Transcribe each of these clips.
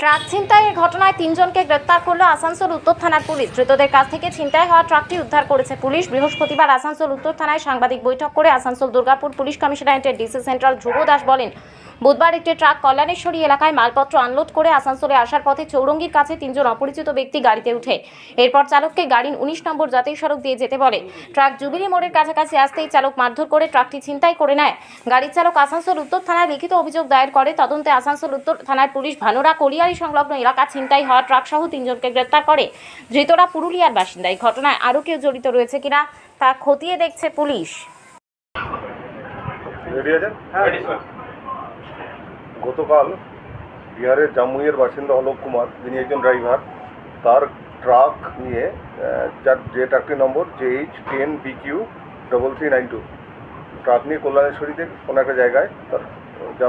Truck ছিনতাইয়ের ঘটনায় তিনজনকে গ্রেপ্তার করল আসানসোল উত্তর থানার পুলিশ। ধৃতদের কাছ থেকে ছিনতাই হওয়া ট্রাকটি উদ্ধার করেছে পুলিশ। বৃহস্পতিবার আসানসোল উত্তর থানায় সাংবাদিক বৈঠক করে আসানসোল দুর্গাপুর পুলিশ কমিশনারেটের ডিসি সেন্ট্রাল ধ্রুব দাস বলেন, বুধবার একটি ট্রাক কল্যাণেশ্বরী এলাকায় মালপত্র আনলোড করে আসানসোলে আসার পথে চৌরঙ্গির কাছে তিনজন অপরিচিত ব্যক্তি গাড়িতে উঠে। এরপর চালককে গাড়ির উনিশ নম্বর জাতীয় সড়ক দিয়ে যেতে বলে। ট্রাক জুবিলি মোড়ের কাছাকাছি আসতেই চালক মারধর করে ট্রাকটি ছিনতাই করে নেয়। গাড়ির চালক আসানসোল উত্তর থানায় লিখিত অভিযোগ দায়ের করে। তদন্তে আসানসোল উত্তর থানার পুলিশ ভানুরা কলিয়ারি সংলগ্ন এলাকা ছিনতাই হওয়া ট্রাক সহ তিনজনকে গ্রেপ্তার করে। ধৃতরা পুরুলিয়ার বাসিন্দা এই ঘটনায় আরও কেউ জড়িত রয়েছে কিনা তা খতিয়ে দেখছে পুলিশ। গতকাল বিহারের জামুইয়ের বাসিন্দা অলোক কুমার যিনি একজন ড্রাইভার তার ট্রাক নিয়ে যার যে ট্রাকটির নম্বর J H ten B Q double three nine two truck নিয়ে কল্যাণেশ্বরীতে কোনো একটা জায়গায় তার যা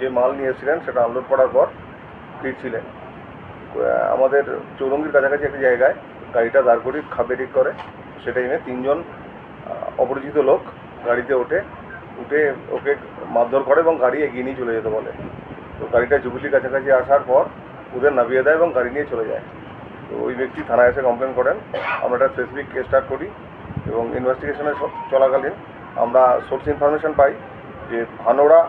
যে মাল নিয়ে এসেছিলেন সেটা আনলোড করার পর ফিরছিলেন আমাদের চৌরঙ্গির কাছাকাছি একটা জায়গায় গাড়িটা দাঁড় করি খাবে ঠিক করে সে টাইমে তিনজন অপরিচিত লোক গাড়িতে ওঠে, উঠে ওকে মারধর করে এবং গাড়ি এগিয়ে নিয়ে চলে যেতে বলে। তো গাড়িটা জুবিলির কাছাকাছি আসার পর ওদের নামিয়ে দেয় এবং গাড়ি নিয়ে চলে যায়। তো ওই ব্যক্তি থানায় এসে কমপ্লেন করেন, আমরা একটা স্পেসিফিক কেস স্টার্ট করি এবং ইনভেস্টিগেশনের চলাকালীন আমরা সোর্স ইনফরমেশন পাই যে ভানোড়া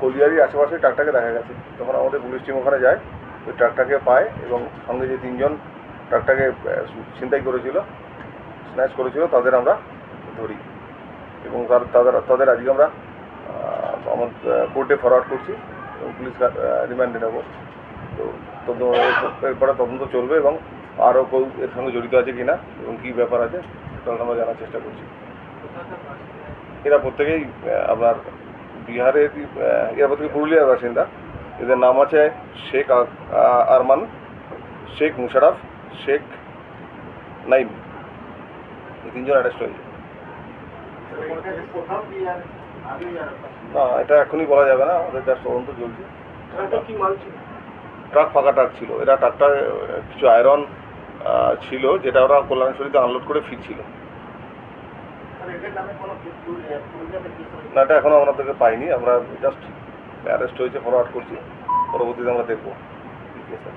কলিয়ারির আশেপাশে ট্রাকটাকে দেখা গেছে। তখন আমাদের পুলিশ টিম ওখানে যায় ওই ট্রাকটাকে পায় এবং সঙ্গে যে তিনজন ট্রাকটাকে ছিনতাই করেছিল স্ন্যাচ করেছিল, তাদের আমরা ধরি। এবং তার, তাদের তাদের আজকে আমরা আমার কোর্টে ফরওয়ার্ড করছি এবং পুলিশ রিমান্ডে নেব। তো এরপরে তদন্ত চলবে এবং আরও কেউ এর সঙ্গে জড়িত আছে কিনা এবং কী ব্যাপার আছে, সেটা আমরা জানার চেষ্টা করছি। এরা প্রত্যেকেই আপনার বিহারের এরা প্রত্যেকে পুরুলিয়ার বাসিন্দা। এদের নাম আছে শেখ আরমান শেখ মুশারফ শেখ নাইম। এই তিনজন অ্যারেস্ট হয়েছে। না এটা এখনই বলা যাবে না আমাদের যা তদন্ত চলছে। ট্রাক ফাঁকা ট্রাক ছিল। এরা ট্রাকটা কিছু আয়রন ছিল যেটা ওরা কল্যাণেশ্বরীতে আনলোড করে ফিরছিল। না এটা এখনও আমাদেরকে পাইনি আমরা জাস্ট অ্যারেস্ট হয়েছে ফরওয়ার্ড করছি। পরবর্তীতে আমরা দেখব। আছে।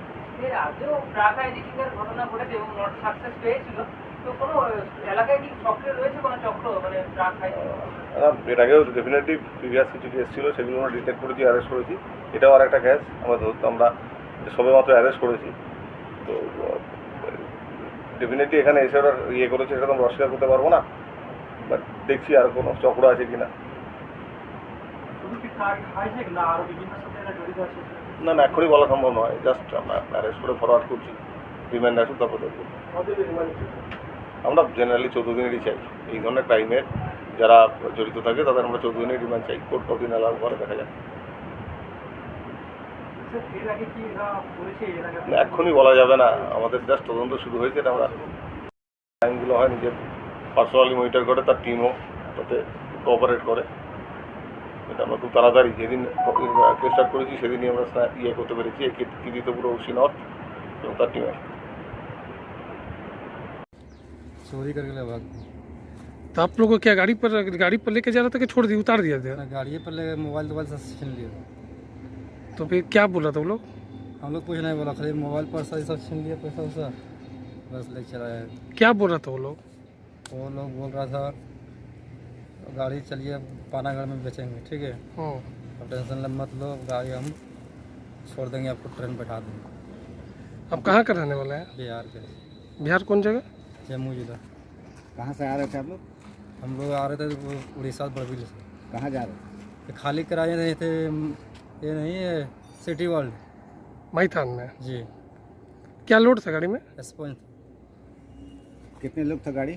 এর আগেও ট্রাক আইডেন্টিফাইয়ের ঘটনা ঘটেছে এবং নট সাকসেস পেয়েছিল। তো কোনো এলাকায় কি চক্রে রয়েছে কোনো চক্র? মানে ট্রাক আহ, এর আগেও ডেফিনেটলি প্রিভিয়াস কিছু কেস ছিল সেগুলো আমরা ডিটেক্ট করেছি অ্যারেস্ট করেছি। এটাও আর একটা কেস আমরা ধরতে আমরা সবে মাত্র অ্যারেস্ট করেছি। তো ডেফিনেটলি এখানে এসে ওরা ইয়ে করেছে সেটা তো আমরা অস্বীকার করতে পারব না। বাট দেখছি আর কোনো চক্র আছে কি না না এখনই বলা সম্ভব নয়। জাস্ট আমরা অ্যারেস্ট করে ফরওয়ার্ড করছি। রিমান্ড আসুক তারপর দেখব। আমরা জেনারেলি চৌদ্দ দিনেরই চাই। এই ধরনের ক্রাইমের যারা জড়িত থাকে তাদের আমরা চৌদ্দ দিনের রিমান্ড চাই। কোর্ট কতদিন অ্যালাউ করে দেখা যাক। এক্ষুনি বলা যাবে না। আমাদের জাস্ট তদন্ত শুরু হয়েছে আমরা টাইমগুলো হয় নিজের পার্সোনালি মনিটর করে তার টিমও তাতে কোঅপারেট করে। এটা আমরা খুব তাড়াতাড়ি যেদিন কেস স্টার্ট করেছি সেদিনই আমরা স্না- ইয়ে করতে পেরেছি এই কৃতিত্বপুর ওসি নর্থ এবং তার টিমের चोरी करके ले भाग तो आप लोग को क्या गाड़ी पर गाड़ी पर लेके जा रहा था कि छोड़ दिया उतार दिया था अपना गाड़ी पर ले मोबाइल तोबाइल सब छीन लिया तो फिर क्या बोला था वो लोग हम लोग कुछ नहीं बोला खाली मोबाइल पर सारी सब छीन लिया पैसा वैसा बस ले चला है क्या बोल रहा था वो लोग वो लोग बोल रहा था गाड़ी चलिए पानागढ़ में बेचेंगे ठीक है? हाँ। अब टेंशन मत लो गाड़ी हम छोड़ देंगे आपको ट्रेन बैठा देंगे। आप कहाँ का रहने वाला है? बिहार के। बिहार कौन जगह? जम्मू जिला। कहाँ से आ रहे थे आप लोग? हम लोग आ रहे थे वो उड़ीसा बड़बिल से। कहाँ जा रहे? थे खाली कराए नहीं थे ये नहीं है सिटी वर्ल्ड मैथान में? जी। क्या लोड था गाड़ी में? एसपॉइंट कितने लोग था गाड़ी?